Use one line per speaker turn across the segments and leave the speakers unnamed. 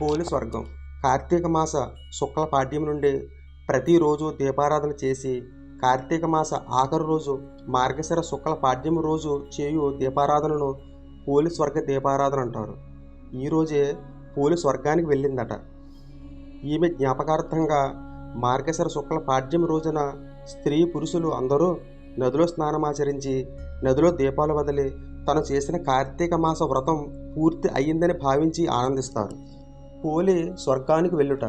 పోలి స్వర్గం. కార్తీక మాస శుక్ల పాడ్యం నుండి ప్రతిరోజు దీపారాధన చేసి కార్తీక మాస ఆఖరు రోజు మార్గశిర శుక్ల పాడ్యం రోజు చేయు దీపారాధనను పోలి స్వర్గ దీపారాధన అంటారు. ఈరోజే పోలి స్వర్గానికి వెళ్ళిందట. ఈమె జ్ఞాపకార్థంగా మార్గశిర శుక్ల పాఠ్యం రోజున స్త్రీ పురుషులు అందరూ నదిలో స్నానమాచరించి నదిలో దీపాలు వదిలి తను చేసిన కార్తీక మాస వ్రతం పూర్తి అయ్యిందని భావించి ఆనందిస్తారు. పోలి స్వర్గానికి వెళ్ళుట.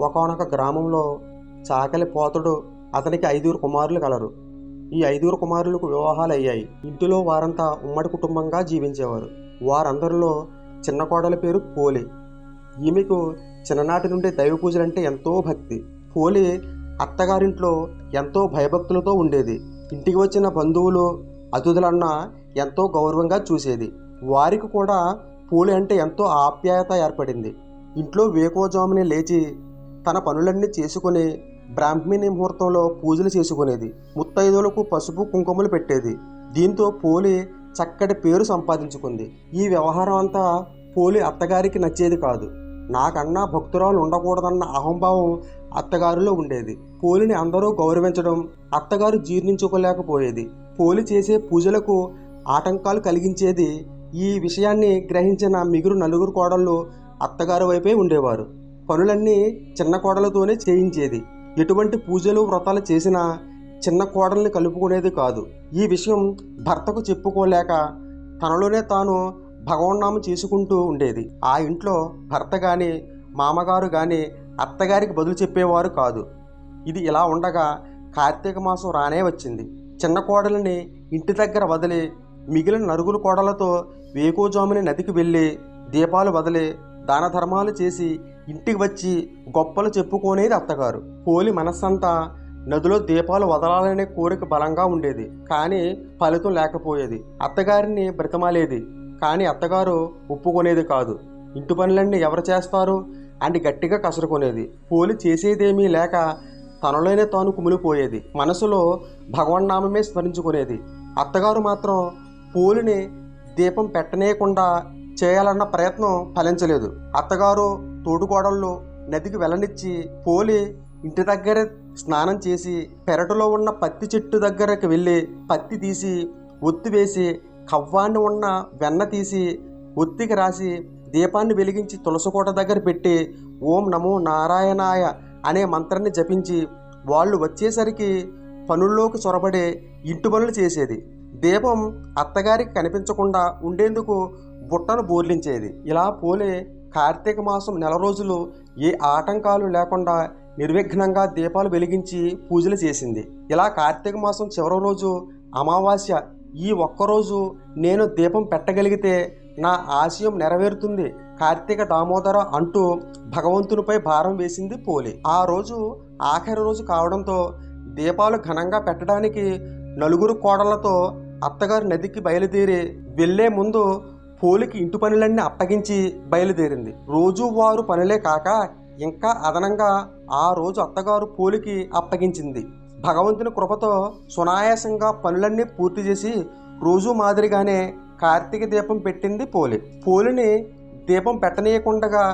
ఒకనొక గ్రామంలో చాకలి పోతుడు అతనికి ఐదుగురు కుమారులు కలరు. ఈ ఐదుగురు కుమారులకు వివాహాలు అయ్యాయి. ఇంటిలో వారంతా ఉమ్మడి కుటుంబంగా జీవించేవారు. వారందరిలో చిన్న కోడలి పేరు పోలి. ఈమెకు చిన్ననాటి నుండి దైవ పూజలంటే ఎంతో భక్తి. పోలి అత్తగారింట్లో ఎంతో భయభక్తులతో ఉండేది. ఇంటికి వచ్చిన బంధువులు అతిథులన్నా ఎంతో గౌరవంగా చూసేది. వారికి కూడా పోలి అంటే ఎంతో ఆప్యాయత ఏర్పడింది. ఇంట్లో వేకోజామునే లేచి తన పనులన్నీ చేసుకుని బ్రాహ్మణి ముహూర్తంలో పూజలు చేసుకునేది. ముత్తైదులకు పసుపు కుంకుమలు పెట్టేది. దీంతో పోలి చక్కటి పేరు సంపాదించుకుంది. ఈ వ్యవహారం అంతా పోలి అత్తగారికి నచ్చేది కాదు. నాకన్నా భక్తురాలు ఉండకూడదన్న అహంభావం అత్తగారిలో ఉండేది. పోలిని అందరూ గౌరవించడం అత్తగారు జీర్ణించుకోలేకపోయేది. పోలి చేసే పూజలకు ఆటంకాలు కలిగించేది ఈ విషయాన్ని గ్రహించిన మిగురు నలుగురు కోడళ్ళు అత్తగారి వైపే ఉండేవారు. పనులన్నీ చిన్న కోడలతోనే చేయించేది. ఎటువంటి పూజలు వ్రతాలు చేసినా చిన్న కోడల్ని కలుపుకునేది కాదు. ఈ విషయం భర్తకు చెప్పుకోలేక తనలోనే తాను భగవన్నామం చేసుకుంటూ ఉండేది. ఆ ఇంట్లో భర్త కానీ మామగారు కానీ అత్తగారికి బదులు చెప్పేవారు కాదు. ఇది ఇలా ఉండగా కార్తీక మాసం రానే వచ్చింది. చిన్న కోడలిని ఇంటి దగ్గర వదిలి మిగిలిన నరుగులు కోడలతో వేకోజాముని నదికి వెళ్ళి దీపాలు వదిలి దాన ధర్మాలు చేసి ఇంటికి వచ్చి గొప్పలు చెప్పుకోనేది అత్తగారు. పోలి మనస్సంతా నదిలో దీపాలు వదలాలనే కోరిక బలంగా ఉండేది. కానీ ఫలితం లేకపోయేది. అత్తగారిని బ్రతమాలేది. కానీ అత్తగారు ఒప్పుకునేది కాదు. ఇంటి పనులన్నీ ఎవరు చేస్తారు? అని గట్టిగా కసురుకునేది. పోలి చేసేదేమీ లేక తనలోనే తాను కుమిలిపోయేది. మనసులో భగవన్నామమే స్మరించుకునేది. అత్తగారు మాత్రం పోలిని దీపం పెట్టనేయకుండా చేయాలన్న ప్రయత్నం ఫలించలేదు. అత్తగారు తోడుకోడళ్ళు నదికి వెళ్ళనిచ్చి పోలి ఇంటి దగ్గర స్నానం చేసి పెరటులో ఉన్న పత్తి చెట్టు దగ్గరకు వెళ్ళి పత్తి తీసి ఒత్తి వేసి కవ్వాన్ని ఉన్న వెన్న తీసి ఒత్తికి రాసి దీపాన్ని వెలిగించి తులసికోట దగ్గర పెట్టి ఓం నమో నారాయణాయ అనే మంత్రాన్ని జపించి వాళ్ళు వచ్చేసరికి పనుల్లోకి చొరబడే ఇంటి పనులు చేసేది. దీపం అత్తగారికి కనిపించకుండా ఉండేందుకు బుట్టను బోర్లించేది. ఇలా పోలే కార్తీక మాసం నెల రోజులు ఏ ఆటంకాలు లేకుండా నిర్విఘ్నంగా దీపాలు వెలిగించి పూజలు చేసింది. ఇలా కార్తీక మాసం చివరి రోజు అమావాస్య ఈ ఒక్కరోజు నేను దీపం పెట్టగలిగితే నా ఆశయం నెరవేరుతుంది కార్తీక దామోదర అంటూ భగవంతునిపై భారం వేసింది పోలి. ఆ రోజు ఆఖరి రోజు కావడంతో దీపాలు ఘనంగా పెట్టడానికి నలుగురు కోడలతో అత్తగారు నదికి బయలుదేరి వెళ్ళే ముందు పోలికి ఇంటి పనులన్నీ అప్పగించి బయలుదేరింది. రోజువారు పనులే కాక ఇంకా అదనంగా ఆ రోజు అత్తగారు పోలికి అప్పగించింది. భగవంతుని కృపతో సునాయాసంగా పనులన్నీ పూర్తి చేసి రోజు మాదిరిగానే కార్తీక దీపం పెట్టింది పోలి. పోలిని దీపం పెట్టనీయకుండా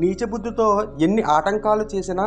నీచబుద్ధితో ఎన్ని ఆటంకాలు చేసినా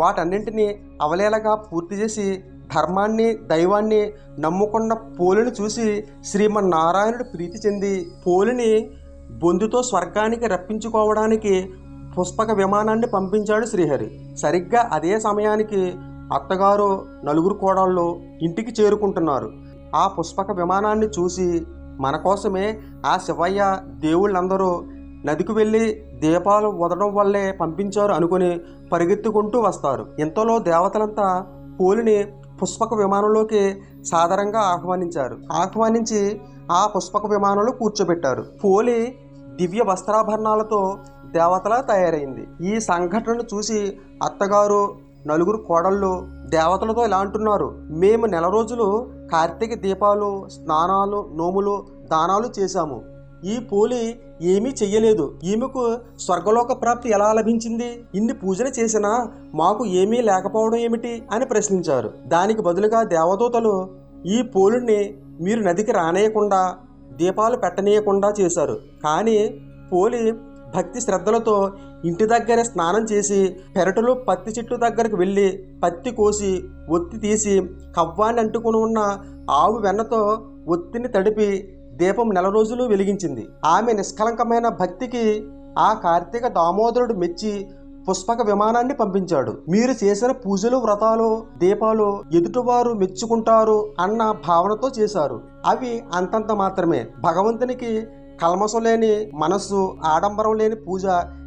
వాటన్నింటినీ అవలేలగా పూర్తి చేసి ధర్మాన్ని దైవాన్ని నమ్ముకున్న పోలిని చూసి శ్రీమన్నారాయణుడు ప్రీతి చెంది పోలిని బొందుతో స్వర్గానికి రప్పించుకోవడానికి పుష్పక విమానాన్ని పంపించాడు శ్రీహరి. సరిగ్గా అదే సమయానికి అత్తగారు నలుగురు కోడళ్ళు ఇంటికి చేరుకుంటున్నారు. ఆ పుష్పక విమానాన్ని చూసి మన కోసమే ఆ శివయ్య దేవుళ్ళందరూ నదికి వెళ్ళి దీపాలు వదలడం వల్లే పంపించారు అనుకుని పరిగెత్తుకుంటూ వస్తారు. ఇంతలో దేవతలంతా పోలిని పుష్పక విమానంలోకి సాధారణంగా ఆహ్వానించారు. ఆహ్వానించి ఆ పుష్పక విమానంలో కూర్చోబెట్టారు. పోలి దివ్య వస్త్రాభరణాలతో దేవతలా తయారైంది. ఈ సంఘటనను చూసి అత్తగారు నలుగురు కోడళ్ళు దేవతలతో ఇలా అంటున్నారు. మేము నెల రోజులు కార్తీక దీపాలు స్నానాలు నోములు దానాలు చేశాము. ఈ పోలి ఏమీ చెయ్యలేదు. ఈమెకు స్వర్గలోక ప్రాప్తి ఎలా లభించింది? ఇన్ని పూజలు చేసినా మాకు ఏమీ లేకపోవడం ఏమిటి? అని ప్రశ్నించారు. దానికి బదులుగా దేవదూతలు ఈ పోలుణ్ణి మీరు నదికి రానేయకుండా దీపాలు పెట్టనీయకుండా చేశారు. కానీ పోలి భక్తి శ్రద్ధలతో ఇంటి దగ్గర స్నానం చేసి పెరటలు పత్తి చెట్టు దగ్గరకు వెళ్ళి పత్తి కోసి ఒత్తి తీసి కవ్వాన్ని అంటుకుని ఉన్న ఆవు వెన్నతో ఒత్తిని తడిపి దీపం నెల రోజులు వెలిగించింది. ఆమె నిష్కలంకమైన భక్తికి ఆ కార్తీక దామోదరుడు మెచ్చి పుష్పక విమానాన్ని పంపించాడు. మీరు చేసిన పూజలు వ్రతాలు దీపాలు ఎదుటివారు మెచ్చుకుంటారు అన్న భావనతో చేశారు. అవి అంతంత మాత్రమే. భగవంతునికి కల్మసం లేని మనస్సు ఆడంబరం లేని పూజ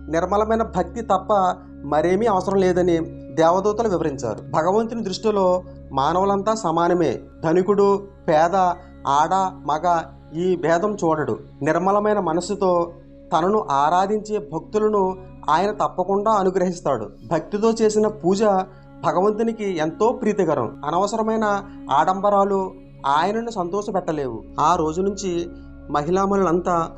నిర్మలమైన భక్తి తప్ప మరేమీ అవసరం లేదని దేవదూతలు వివరించారు. భగవంతుని దృష్టిలో మానవులంతా సమానమే. ధనికుడు పేద ఆడ మగ ఈ భేదం చూడడు. నిర్మలమైన మనస్సుతో తనను ఆరాధించే భక్తులను ఆయన తప్పకుండా అనుగ్రహిస్తాడు. భక్తితో చేసిన పూజ భగవంతునికి ఎంతో ప్రీతికరం. అనవసరమైన ఆడంబరాలు ఆయనను సంతోషపెట్టలేవు. ఆ రోజు నుంచి మహిళామణులంతా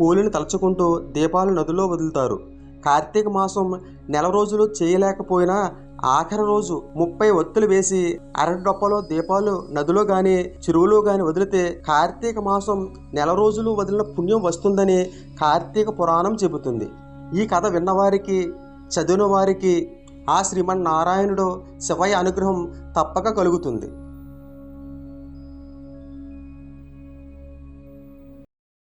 పూలను తలుచుకుంటూ దీపాలు నదిలో వదులుతారు. కార్తీక మాసం నెల రోజులు చేయలేకపోయినా ఆఖరి రోజు ముప్పై ఒత్తులు వేసి అరడొప్పలో దీపాలు నదిలో గాని చెరువులో గాని వదిలితే కార్తీక మాసం నెల రోజులు వదిలిన పుణ్యం వస్తుందని కార్తీక పురాణం చెబుతుంది. ఈ కథ విన్నవారికి చదివిన వారికి ఆ శ్రీమన్నారాయణుడు శివయ్య అనుగ్రహం తప్పక కలుగుతుంది.